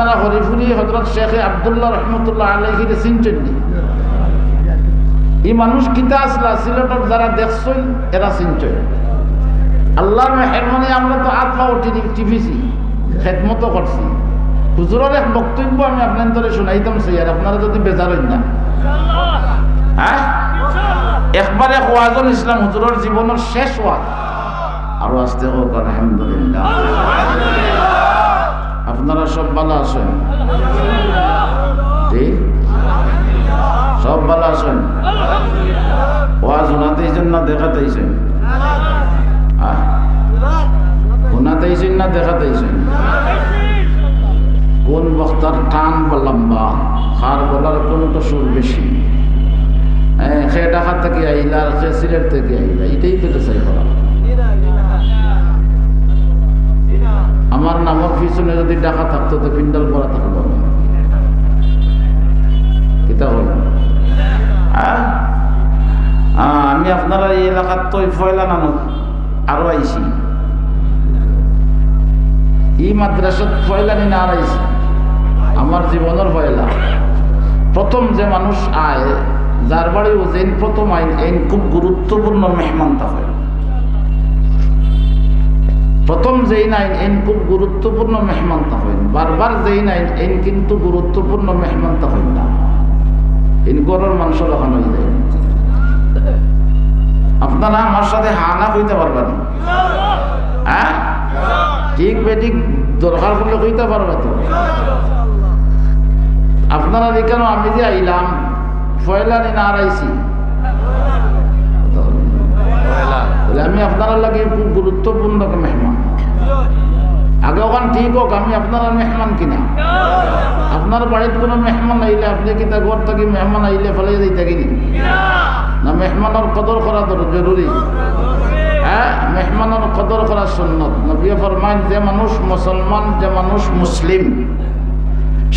আপনারা হরিফুরি হজরত শেখ আবদুল্লাহ রহমতুল্লাহ আলহিরে চিনছেন এই মানুষ কিতা আসলা? সিলেটর যারা দেখছেন এরা চিনছেন। আল্লাহর মেহরবানি আমরা তো আত্মা উঠি টিভিছি খেদমতো করছি। হুজুরের এক বক্তব্য আমি আপনার শুনাইতাম সেই আর আপনারা যদি বেজার না। হ্যাঁ? একবারে ওয়াজুল ইসলাম হুজুরের জীবনের শেষ ওয়াজ। আরও আসতে হোক, আলহামদুলিল্লাহ। আপনারা সব ভালো আছেন? সব ভালো আছেন? ওয়াজ শোনাতেইছেন না দেখাতেইছেন শোনাতেইছেন না দেখাতেইছেন কোন বক্তার টান বা লম্বা? খার বলার কোনটা সুর বেশি? হ্যাঁ সে ঢাকা থেকে আইলা সে সিলেট থেকে আইলা, এটাই তো চাই করা। আমার নামের পিছনে যদি ডাকা থাকতো তো পিন্ডাল করা থাকল না কিতা হল? আমি আপনারা এই এলাকার তো ফয়লা নানক আরও আইছি। এই মাদ্রাসাত ফয়লা না আর আইছি। আমার জীবনের ফয়লা। প্রথম যে মানুষ আয়, যার বাড়ি ওজেন প্রথম আইন আইন খুব গুরুত্বপূর্ণ মেহমান তা হয় প্রথম যেই নাইন এন খুব গুরুত্বপূর্ণ মেহমান তা হইন বারবার যেই নাইন এন কিন্তু গুরুত্বপূর্ণ মেহমান তা হইন না। এন গরের মানুষ লখানো হয়ে যায় আপনারা আমার সাথে হানা হইতে পারবেন? হ্যাঁ? ঠিক বেঠিক দরকার করলে হইতে পারবে তো। আপনারা এখানে আমি যে আইলাম, ফয়লানি না আড়াইছি। আমি আপনার লাগে খুব গুরুত্বপূর্ণ মেহমান। আগে ওখান ঠিক হোক, আমি আপনার মেহমান কিনা? আপনার বাড়িতে কোনো মেহমান আইলে আপনি কি তা ঘর থাকি মেহমান আইলে ফেলে দিই থাকিনি না? মেহমানের কদর করা জরুরি হ্যাঁ মেহমানের কদর করা সুন্নত। নবী ফরমান যে মানুষ মুসলমান যে মানুষ মুসলিম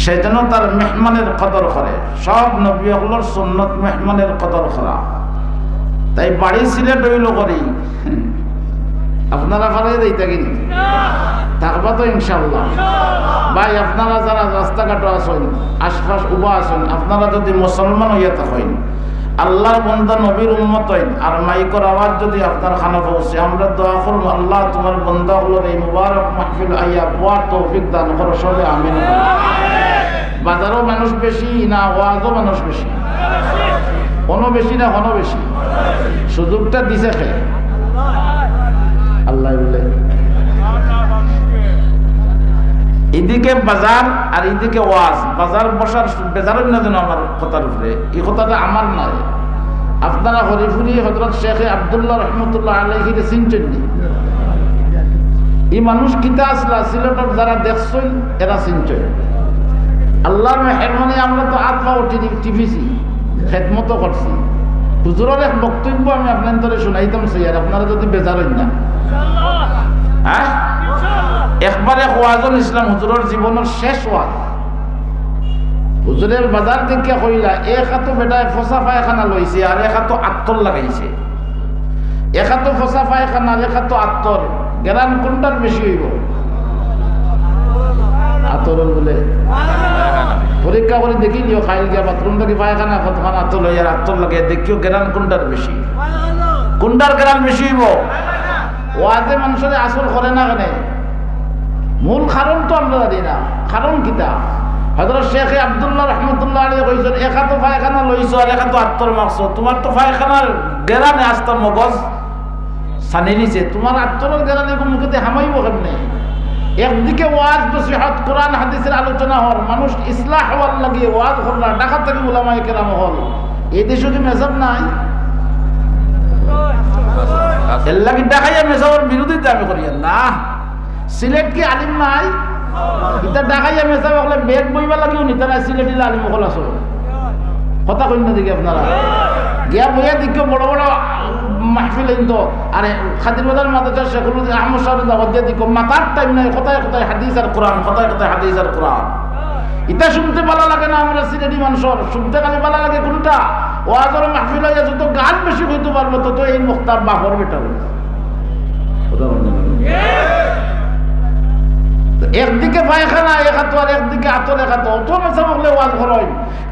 সে যেন তার মেহমানের কদর করে সব নবী হলোর সুন্নত মেহমানের কদর করা তাই বাড়ি সিলেট হইল করি। আপনারা ফালাই দেই থাকিনি থাকবা তো ইনশাল্লাহ ভাই আপনারা যারা রাস্তাঘাটও আসেন আশপাশ উবা আসেন আপনারা যদি মুসলমান হইয়া থাকেন আল্লাহর বন্ধা নবীর হইন আর মাইকর আওয়াজ যদি আপনার খানা পৌঁছে আমরা দোয়া করুন আল্লাহ তোমার বন্ধা হলোর এই মুবারক মাহফিল আইয়া পোয়ার তৌফিক দান করো সবে আমিন। বাজারও মানুষ বেশি না ওয়াজও মানুষ বেশি। বেশি না বেশি সুযোগটা দিছে খে আল্লাহ এদিকে বাজার আর এদিকে ওয়াজ। বাজার বসার বেজারের না আমার কথার উপরে? এই কথাটা আমার নয়। আপনারা হরিফুরি হজরত শেখ আবদুল্লাহ রহমতুল্লাহ আলহির চিনছেন নি? এই মানুষ কিতা আসলা? সিলেটর যারা দেখছেন, এরা চিনছেন। আল্লাহর মেহরবানি আমরা তো আত্মা উঠি টিভিছি। খেদমতো করছি। হুজুরের এক বক্তব্য আমি আপনার শুনাইতাম সেই আর আপনারা যদি বেজার হইন না হ্যাঁ একবারে ওয়াজুল ইসলাম হুজুরের জীবনের শেষ ওয়াজ হুজুরের বাজার থেকে কইলা এক হাতো বেটায় ফসা পায়খানা লইছে আর এক হাতো আত্তর লাগাইছে। এক হাতো ফসা পায়খানা আর এক হাতো আত্তর গেরান কোনটার বেশি হইব? আতরের বলে। পরীক্ষা করে দেখি নিও খাইল গিয়া বাথরুম থেকে পায়খানা কতখান আত্মর লইয়া আত্মর লাগে, দেখিও গেরান কোনটার বেশি। কোনটার গেরান বেশি হইব? ওয়াজে মানুষের আসল করে না কেন? মূল কারণ তো আমরা জানি না। কারণ কিতা? হজরত শেখ আবদুল্লাহ রহমতুল্লাহ আলী কইছেন একাতো পায়খানা লইছ, আর একাতো আত্মর মারছ। তোমার তো পায়খানার গেরানে আসতাম মগজ। সানি নিছে তোমার আত্মরের গেরানে মুখেতে হামাইব কেমনে? একদিকে ওয়াজ, নসিহত, কোরআন, হাদিসের আলোচনা হল, মানুষ ইসলাহ হওয়ার লাগে ওয়াজ হল না, ঢাকা থেকে ওলামাই কেরাম হল। এই দেশে কি মেজাব নাই? বিরোধিতা আমি না। কি নাই? না দেখি আপনারা? গিয়া বইয়া বড় বড় মাহফিল তো আরে খাদির বাজার মাদ্রাসা শেখুল আহমদ সাহেব দাওয়াত দিয়ে দিকো টাইম নাই, কোথায় কোথায় হাদিস আর কোরআন, কোথায় কোথায় হাদিস আর কোরআন। এটা শুনতে ভালো লাগে না, আমরা সিলেটি মানুষের। শুনতে খালি ভালো লাগে কোনটা? ওয়াজর মাহফিল হয়ে যত গান বেশি হইতে পারব তত এই মুক্তার বাহর বেটা তো একদিকে পায়খানা এক হাত আর একদিকে আতর এক হাত অত মেসা বকলে ওয়াজ করই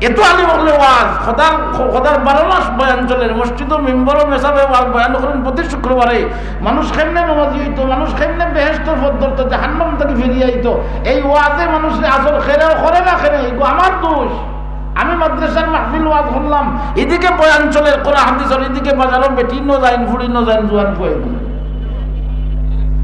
এত আলি বকলে ওয়াজ। খদার খদার বারো মাস বয়ান চলে। মসজিদ মেম্বরও মেসাবে ওয়াজ বয়ান করেন প্রতি শুক্রবারে। মানুষ কেমনে নমাজি হইতো? মানুষ কেমনে বেহেস্তর পথ ধরতো জাহান্নাম থেকে ফিরিয়ে আইতো? এই ওয়াজে মানুষ আসল খেরেও করে না খেরে। এগো আমার দোষ। আমি মাদ্রাসার মাহফিল ওয়াজ করলাম। এদিকে বয়ান চলে, কোরআন হাদিস এদিকে বাজারও বেটি ন যাইন ফুড়ি ন যাইন জোয়ান ফুয়ে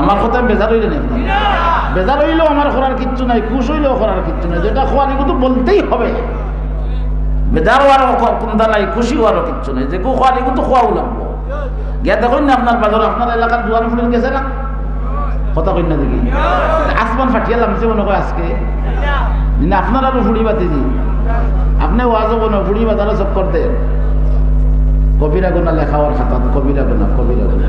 আমার কথা বেজার হইলে নেই বেজার হইলেও আমার করার কিচ্ছু নাই, খুশ হইলেও করার কিচ্ছু নাই। যেটা খোয়ার এগুলো বলতেই হবে। বেজার হওয়ারও কোনটা নাই, খুশি হওয়ারও কিচ্ছু নাই। যে কো খোয়ার এগুলো খোয়াও লাগবো। গিয়া দেখুন না আপনার বাজার, আপনার এলাকার জোয়ান ফুলেন গেছে না? কথা কই না দেখি। আসমান ফাটিয়ে লামছে মনে হয় আজকে? আপনার আরও ফুড়ি বাতি দি। আপনি ওয়াজও কোনো ফুড়ি বাজারও চক্কর দেন। কবিরা গোনা লেখা ওর খাতাত, কবিরা গোনা কবিরা গোনা।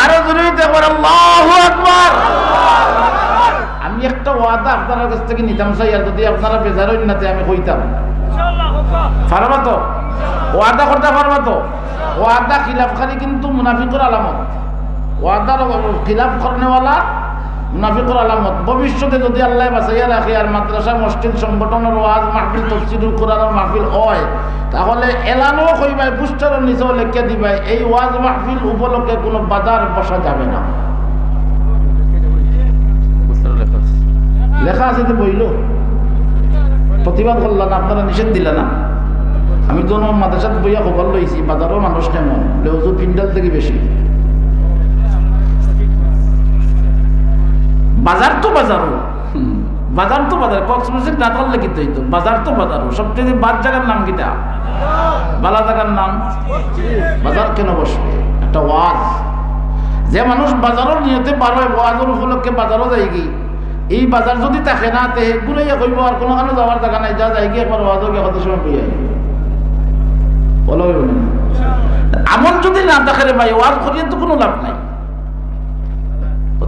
আরও জোরে আল্লাহু আমি একটা ওয়াদা আপনার কাছ থেকে নিতাম চাই আর যদি আপনারা বেজার হইন নাতে আমি হইতাম। পারবা তো? ওয়াদা করতে পারবা তো? ওয়াদা খিলাফখানি কিন্তু মুনাফিকুর আলামত। ওয়াদার খিলাফ করনেওয়ালা মুনাফিকুর আলামত। ভবিষ্যতে যদি আল্লাহ বাঁচাইয়া রাখে আর মাদ্রাসা মসজিদ সংগঠনের ওয়াজ মাহফিল তফসিলুল কোরআনের মাহফিল হয় তাহলে এলানও কইবাই পুস্টারের নিচেও লেখে দিবাই এই ওয়াজ মাহফিল উপলক্ষে কোনো বাজার বসা যাবে না। লেখা আছে। তো বইল? প্রতিবাদ করলাম না আপনারা নিষেধ দিলে না? আমি তো মাদ্রাসাত বইয়া খবর লইছি বাজারও মানুষ কেমন? লেউজু পিন্ডাল থেকে বেশি। বাজার তো বাজারও। বাজার তো বাজার, কক্সবাজার না থাকলে কিন্তু হইতো? বাজার তো বাজারও। সবচেয়ে বাদ জায়গার নাম কিটা বালা জায়গার নাম? বাজার কেন বসবে? একটা ওয়াজ। যে মানুষ বাজারের নিয়তে বার হয় ওয়াজের উপলক্ষে বাজারও যাই কি এই বাজার যদি থাকে না, তে ঘুরাইয়া কইব, আর কোনো কারণে যাওয়ার জায়গা নাই, যা যাই গিয়ে একবার ওয়াজও গিয়ে কত সময় পেয়ে বলো আমল যদি না থাকে রে ভাই, ওয়াজ করিয়ে তো কোনো লাভ নাই।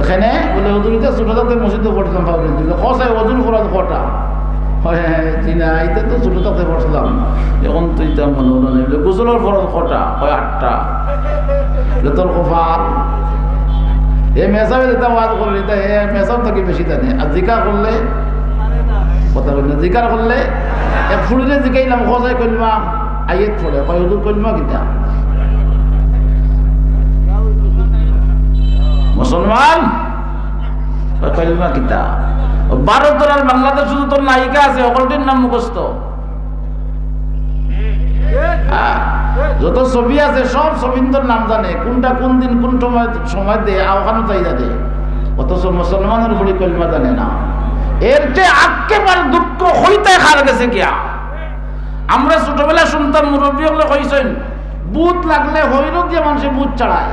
এখানে বলে এটা ছোট থাকতে মসজিদে করা খটা হয় হ্যাঁ চিনা এটা তো ছোট থাকতে পড়ছিলাম। এখন তো এটা কটা হয় বলে এই মেসাবে যেটা ওয়াজ করলে এ মেসাব থেকে বেশি জানে। আর জিকা করলে? কথা বললে জিকার করলে? এক ফুলিরে জিকাইলাম খসাই কইলমা আইয়েত পড়ে কয়, হুজুর, কইলমা কিতা মুসলমান? কয় কিতা? ভারত আর বাংলাদেশ শুধু তোর নায়িকা আছে সকলটির নাম মুখস্থ। হ্যাঁ, যত ছবি আছে সব ছবিন্দর নাম জানে। কোনটা কোন দিন কোন সময় সময় দে ওখানে তাই জানে। অথচ মুসলমানের উপরে কলমা জানে না। এর যে একেবারে দুঃখ হইতে খার গেছে গিয়া। আমরা ছোটবেলা শুনতাম মুরব্বী হলে কইছেন বুথ লাগলে হৈরক দিয়ে মানুষে বুথ চড়ায়।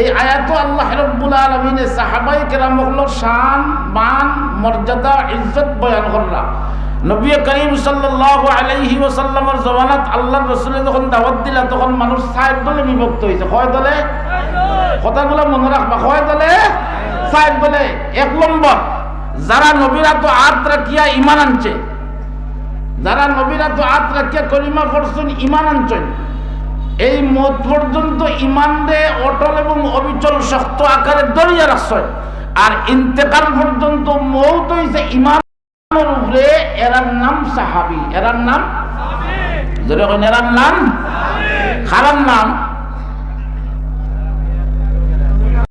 এই আয়াত আল্লাহ রব্বুল আলমিনে সাহাবাই কেরামগুলোর শান, মান, মর্যাদা, ইজ্জত বয়ান করলাম নবী করিম সাল্লাল্লাহু আলাইহি ওয়াসাল্লামের জমানাত আল্লাহ রসুলে যখন দাওয়াত দিলা, তখন মানুষ সাইড দলে বিভক্ত হয়েছে। কয় দলে? কথাগুলো মনে রাখবা। কয় দলে? সাইড দলে। এক নম্বর, যারা নবীরা তো আত রাখিয়া ইমান আনছে, যারা নবীরা তো আত রাখিয়া কলিমা পড়ছেন ইমান আনছেন এই মত পর্যন্ত ইমান দে অটল এবং অবিচল শক্ত আকারে দরিয়া আশ্রয়। আর ইন্তেকাল পর্যন্ত মৌত হইছে ইমানের উপরে এরার নাম সাহাবি। এরার নাম? এরার নাম? খারাপ নাম?